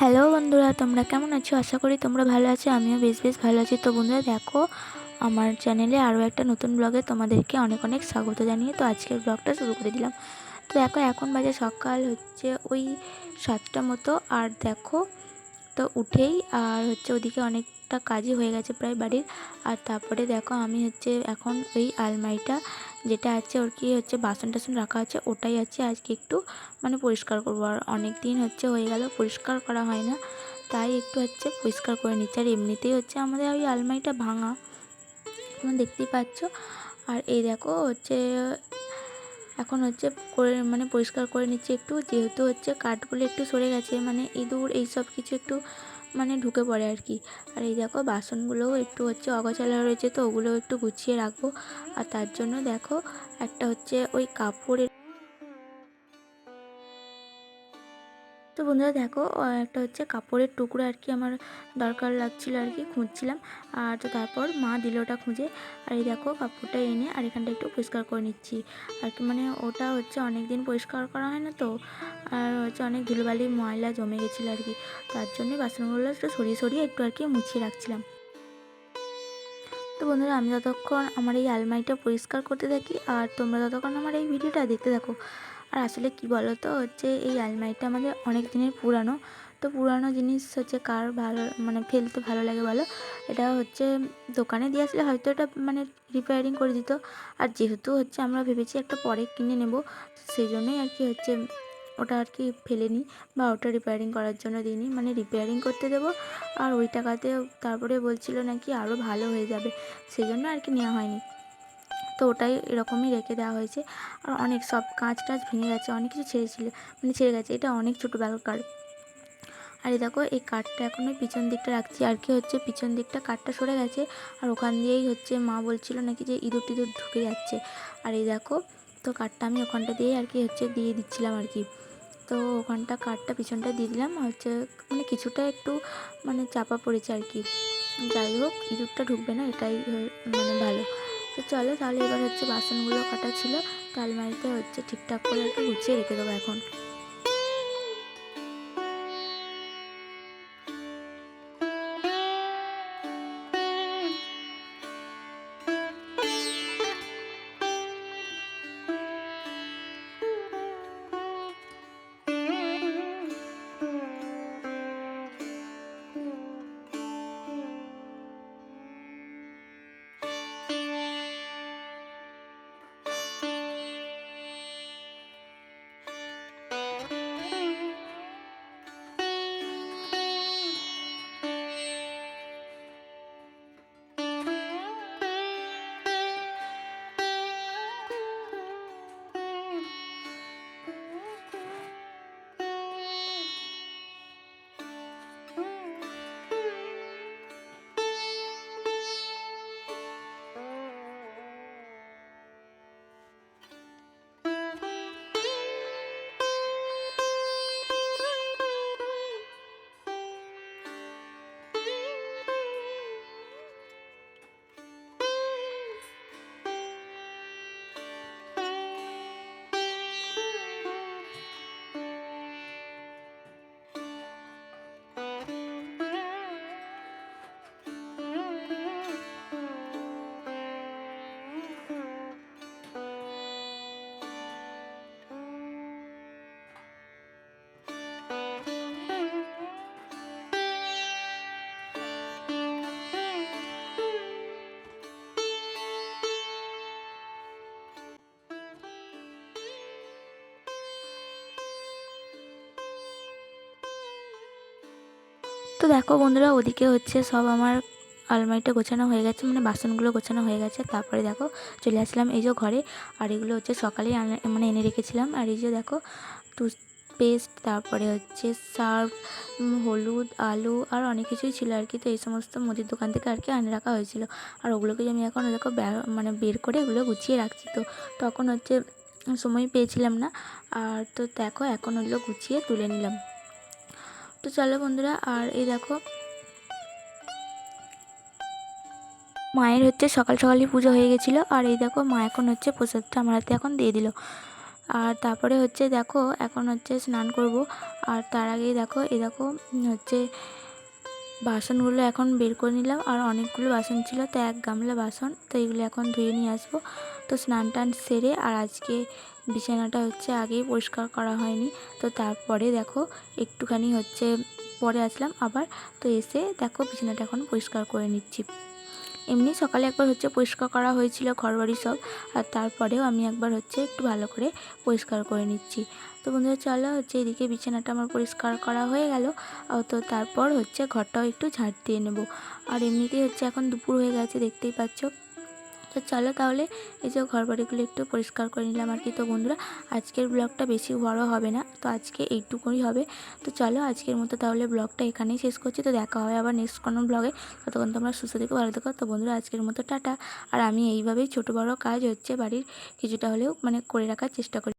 Hello বন্ধুরা, তোমরা কেমন আছো? আশা করি তোমরা ভালো আছো, আমিও বেশ বেশ ভালো আছি। তো বন্ধুরা, দেখো, আমার চ্যানেলে আরও একটা নতুন ব্লগে তোমাদেরকে অনেক অনেক স্বাগত জানিয়ে তো আজকের ব্লগটা শুরু করে দিলাম। তো দেখো, এখন বাজে সকাল হচ্ছে ওই সাতটা মতো, আর দেখো, তো উঠেই আর হচ্ছে ওদিকে অনেকটা কাজই হয়ে গেছে প্রায় বাড়ির। আর তারপরে দেখো, আমি হচ্ছে এখন ওই আলমারিটা যেটা আছে ওর কি হচ্ছে, বাসন টাসন রাখা আছে, ওটাই আছে আজকে একটু মানে পরিষ্কার করব। আর অনেক দিন হচ্ছে হয়ে গেল, পরিষ্কার করা হয় না, তাই একটু হচ্ছে পরিষ্কার করে নিচ্ছে। আর এমনিতেই হচ্ছে আমাদের ওই আলমারিটা ভাঙা, তোমরা দেখতেই পাচ্ছ। আর এই দেখো হচ্ছে, এখন হচ্ছে করে মানে পরিষ্কার করে নিচ্ছে একটু, যেহেতু হচ্ছে কাঠগুলো একটু সরে গেছে মানে ইঁদুর, এইসব কিছু একটু মানে ঢুকে পড়ে আর কি। আর এই দেখো, বাসনগুলোও একটু হচ্ছে অগোছালা রয়েছে, তো ওগুলোও একটু গুছিয়ে রাখব। আর তার জন্য দেখো, একটা হচ্ছে ওই কাপড়ের তো বন্ধুরা দেখো একটা হচ্ছে কাপড়ের টুকরো আর কি আমার দরকার লাগছিল আর কি, খুঁজছিলাম। আর তো তারপর মা দিল ওটা খুঁজে। আর এই দেখো কাপড়টা এনে আর এখানটা একটু পরিষ্কার করে নিচ্ছি। আর কি মানে ওটা হচ্ছে অনেক দিন পরিষ্কার করা হয় না তো, আর হচ্ছে অনেক ধুলোবালি ময়লা জমে গেছিল আর কি। তার জন্যই বাসনগুলো একটু সরিয়ে সরিয়ে একটু আর কি মুছিয়ে রাখছিলাম। তো বন্ধুরা আমি যতক্ষণ আমার এই আলমারিটা পরিষ্কার করতে থাকি। আর তোমরা ততক্ষণ আমার এই ভিডিওটা দেখতে থাকো। আর আসলে কি বলো তো হচ্ছে এই আলমারিটা আমাদের অনেক দিনের পুরানো। তো পুরানো জিনিস হচ্ছে কার ভালো মানে ফেলতে ভালো লাগে বলো? এটা হচ্ছে দোকানে দিয়ে আসলে হয়তো এটা মানে রিপেয়ারিং করে দিত। আর যেহেতু হচ্ছে আমরা ভেবেছি একটা পরে কিনে নেব সেই জন্যই আর কি হচ্ছে ওটা আর কি ফেলেনি বা ওটা রিপেয়ারিং করার জন্য দিইনি। মানে রিপেয়ারিং করতে দেবো আর ওই টাকাতে তারপরে বলছিল নাকি আরও ভালো হয়ে যাবে। সেই জন্য আর কি নেওয়া হয়নি। তো ওটাই এরকমই রেখে দেওয়া হয়েছে। আর অনেক সব কাঁচ টাচ ভেঙে গেছে, অনেক কিছু ছেড়েছিল মানে ছেড়ে গেছে। এটা অনেক ছোটোবেলাকার। আর এই দেখো, এই কাঠটা এখন ওই পিছন দিকটা রাখছি। আর কি হচ্ছে, পিছন দিকটা কাঠটা সরে গেছে, আর ওখান দিয়েই হচ্ছে মা বলছিল নাকি যে ইঁদুর টিঁদুর ঢুকে যাচ্ছে। আর এই দেখো, তো কাঠটা আমি ওখানটা দিয়েই আর কি হচ্ছে দিয়ে দিচ্ছিলাম আর কি। তো ওখানটা কাঠটা পিছনটা দিয়ে দিলাম হচ্ছে মানে কিছুটা একটু মানে চাপা পড়েছে আর কি। যাই হোক, ইঁদুরটা ঢুকবে না, এটাই মানে ভালো। তো চলো, তাহলে এবার হচ্ছে বাসনগুলো কাটা ছিল। তো আলমারিতে হচ্ছে ঠিকঠাক করে একটু গুছিয়ে রেখে দেবো এখন। তো দেখো বন্ধুরা, ওদিকে হচ্ছে সব আমার আলমারিটা গোছানো হয়ে গেছে মানে বাসনগুলো গোছানো হয়ে গেছে। তারপরে দেখো চলে আসলাম এই যে ঘরে, আর এগুলো হচ্ছে সকালেই মানে এনে রেখেছিলাম। আর এই যে দেখো টুথপেস্ট, তারপরে হচ্ছে সার্ফ হলুদ, আলু, আর অনেক কিছুই ছিল আর কি। তো এই সমস্ত মুদির দোকান থেকে আর কি আনে রাখা হয়েছিল। আর ওগুলোকে আমি এখন দেখো মানে বের করে এগুলো গুছিয়ে রাখছি। তো তখন হচ্ছে সময় পেয়েছিলাম না। আর তো দেখো এখন ওগুলো গুছিয়ে তুলে নিলাম। তো চলো বন্ধুরা, আর এই দেখো, মায়ের হচ্ছে সকাল সকালই পুজো হয়ে গেছিল, আর এই দেখো মা এখন হচ্ছে প্রসাদটা আমার হাতে এখন দিয়ে দিল। আর তারপরে হচ্ছে দেখো, এখন হচ্ছে স্নান করব, আর তার আগেই দেখো, এই দেখো হচ্ছে বাসনগুলো এখন বের করে নিলাম, আর অনেকগুলো বাসন ছিল, তো এক গামলা বাসন, তো এগুলো এখন ধুয়ে নিয়ে আসব। তো স্নান টান সেরে আর আজকে বিছানাটা হচ্ছে আগেই পরিষ্কার করা হয়নি। তো তারপরে দেখো একটুখানি হচ্ছে পরে আসলাম আবার। তো এসে দেখো বিছানাটা এখন পরিষ্কার করে নিচ্ছি। এমনি সকালে একবার হচ্ছে পরিষ্কার করা হয়েছিল ঘরবাড়ি সব। আর তারপরেও আমি একবার হচ্ছে একটু ভালো করে পরিষ্কার করে নিচ্ছি। তো বন্ধুরা চলো হচ্ছে এদিকে বিছানাটা আমার পরিষ্কার করা হয়ে গেল। তো তারপর হচ্ছে ঘরটাও একটু ঝাঁট দিয়ে নেব। আর এমনিতেই হচ্ছে এখন দুপুর হয়ে গেছে, দেখতেই পাচ্ছ। তো চলো তাহলে এই যে ঘর বাড়িগুলো একটু পরিষ্কার করে নিলাম আর কি। তো বন্ধুরা, আজকের ব্লগটা বেশি বড় হবে না, তো আজকে এইটুকুই হবে। তো চলো আজকের মতো তাহলে ব্লগটা এখানেই শেষ করছি। তো দেখা হবে আবার নেক্সট কোনো ব্লগে। ততক্ষণ তোমরা সুস্থ থেকো, ভালো থেকো। তো বন্ধুরা, আজকের মতো টাটা। আর আমি এইভাবেই ছোটো বড় কাজ হচ্ছে বাড়ির কিছুটা হলেও মানে করে রাখার চেষ্টা করি।